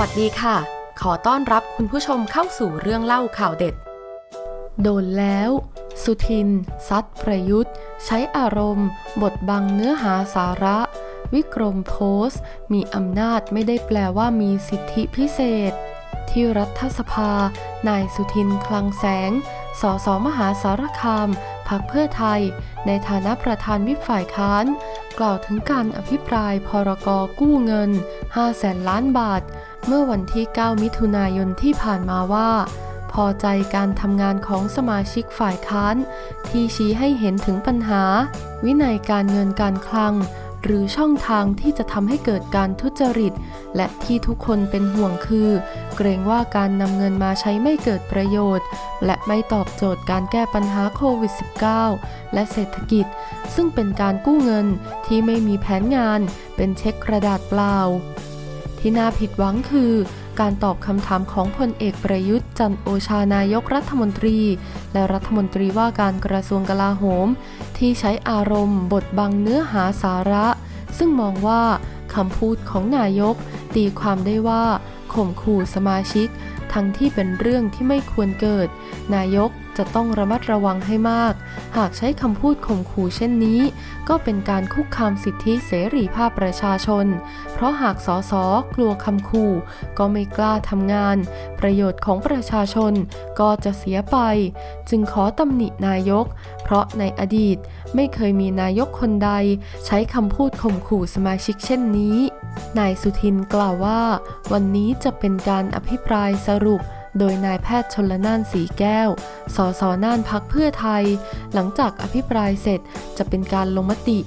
วัสดีค่ะ ขอต้อนรับคุณผู้ชมเข้าสู่เรื่องเล่าข่าวเด็ด โดนแล้ว สุทิน ซัดประยุทธ์ ใช้อารมณ์ บทบังเนื้อหาสาระ วิกรมโพสต์ มีอำนาจไม่ได้แปลว่ามีสิทธิพิเศษ ที่รัฐสภา นายสุทินคลังแสง สสมหาสารคามพักเพื่อไทย ในฐานะประธานวิปฝ่ายค้าน กล่าวถึงการอภิปรายพรกกู้เงิน 5 แสนล้านบาท เมื่อวันที่ 9 มิถุนายนที่ผ่านมาว่า พอใจการทำงานของสมาชิกฝ่ายค้าน ที่ชี้ให้เห็นถึงปัญหา วินัยการเงินการคลัง หรือช่องทางที่จะทำให้เกิดการทุจริต และที่ทุกคนเป็นห่วงคือ เกรงว่าการนำเงินมาใช้ไม่เกิดประโยชน์ และไม่ตอบโจทย์การแก้ปัญหาโควิด -19 และเศรษฐกิจ ซึ่งเป็นการกู้เงินที่ไม่มีแผนงาน เป็นเช็คกระดาษเปล่า ที่น่าผิดหวังคือ การตอบคำถามของพลเอกประยุทธ์จันโอชานายกรัฐมนตรี และรัฐมนตรีว่าการกระทรวงกลาโหม ที่ใช้อารมณ์บทบังเนื้อหาสาระ ซึ่งมองว่าคำพูดของนายก ตีความได้ว่าข่มขู่สมาชิก ทั้งที่เป็นเรื่องที่ไม่ควรเกิด นายกจะต้องระมัดระวังให้มาก หากใช้คำพูดข่มขู่เช่นนี้ ก็เป็นการคุกคามสิทธิเสรีภาพประชาชน เพราะหากสสกลัวคำขู่ ก็ไม่กล้าทำงาน ประโยชน์ของประชาชนก็จะเสียไป จึงขอตำหนินายก เพราะในอดีตไม่เคยมีนายกคนใด ใช้คำพูดข่มขู่สมาชิกเช่นนี้ นายสุทินกล่าวว่า วันนี้จะเป็นการอภิปรายสรุปโดยนายแพทย์ชนละนานสีแก้ว สสน่านพักเพื่อไทย หลังจากอภิปรายเสร็จจะเป็นการลงมติ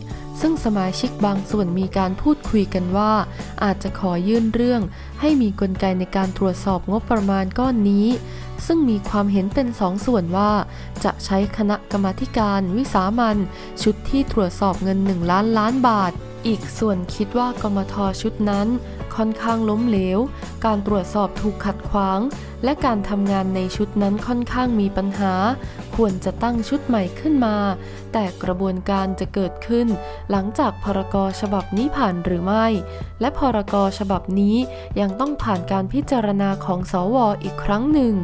ซึ่งสมาชิกบางส่วนมีการพูดคุยกันว่า อาจจะขอยื่นเรื่อง ให้มีกลไกในการตรวจสอบงบประมาณก้อนนี้ ซึ่งมีความเห็นเป็นสองส่วนว่า จะใช้คณะกรรมาการวิสามันชุดที่ตรวจสอบเงิน 1 ล้านล้านบาท อีกส่วนคิดว่ากมทชุดนั้น ค่อนข้างล้มเหลว การตรวจสอบถูกขัดขวาง และการทำงานในชุดนั้นค่อนข้างมีปัญหา ควรจะตั้งชุดใหม่ขึ้นมา แต่กระบวนการจะเกิดขึ้น หลังจากพรกฉบับนี้ผ่านหรือไม่ และพรกฉบับนี้ยังต้องผ่านการพิจารณาของสวอีกครั้งหนึ่ง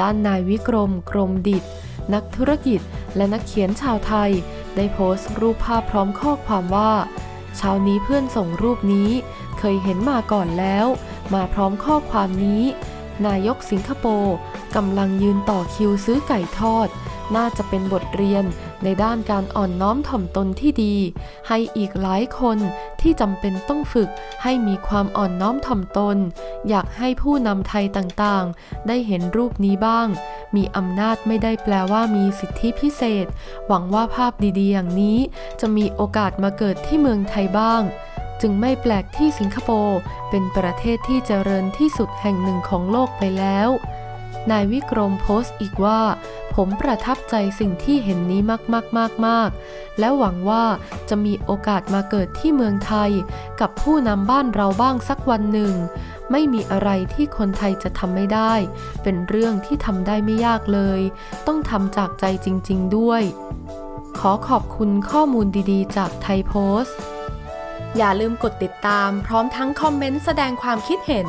ด้านนายวิกรมกรมดิตนักธุรกิจและนักเขียนชาวไทย ได้โพสต์รูปภาพพร้อมข้อความว่า เช้านี้เพื่อนส่งรูปนี้ เคยเห็นมาก่อนแล้ว มาพร้อมข้อความนี้ นายกสิงคโปร์กำลังยืนต่อคิวซื้อไก่ทอด น่าจะเป็นบทเรียนในด้านการอ่อนน้อมถ่อมตนที่ดี ให้อีกหลายคนที่จำเป็นต้องฝึกให้มีความอ่อนน้อมถ่อมตน อยากให้ผู้นำไทยต่างๆ ได้เห็นรูปนี้บ้าง มีอำนาจไม่ได้แปลว่ามีสิทธิพิเศษ หวังว่าภาพดีๆ อย่างนี้ จะมีโอกาสมาเกิดที่เมืองไทยบ้างจึงไม่แปลกที่สิงคโปร์เป็นประเทศที่เจริญที่สุดแห่งหนึ่งของโลกไปแล้ว นายวิกรมโพสต์อีกว่า ผมประทับใจสิ่งที่เห็นนี้มากๆๆ ๆ และหวังว่าจะมีโอกาสมาเกิดที่เมืองไทย กับผู้นำบ้านเราบ้างสักวันหนึ่ง ไม่มีอะไรที่คนไทยจะทำไม่ได้ เป็นเรื่องที่ทำได้ไม่ยากเลย ต้องทำจากใจจริง ๆ ด้วย ขอขอบคุณข้อมูลดีๆ จากไทยโพสต์อย่าลืมกดติดตามพร้อมทั้งคอมเมนต์แสดงความคิดเห็น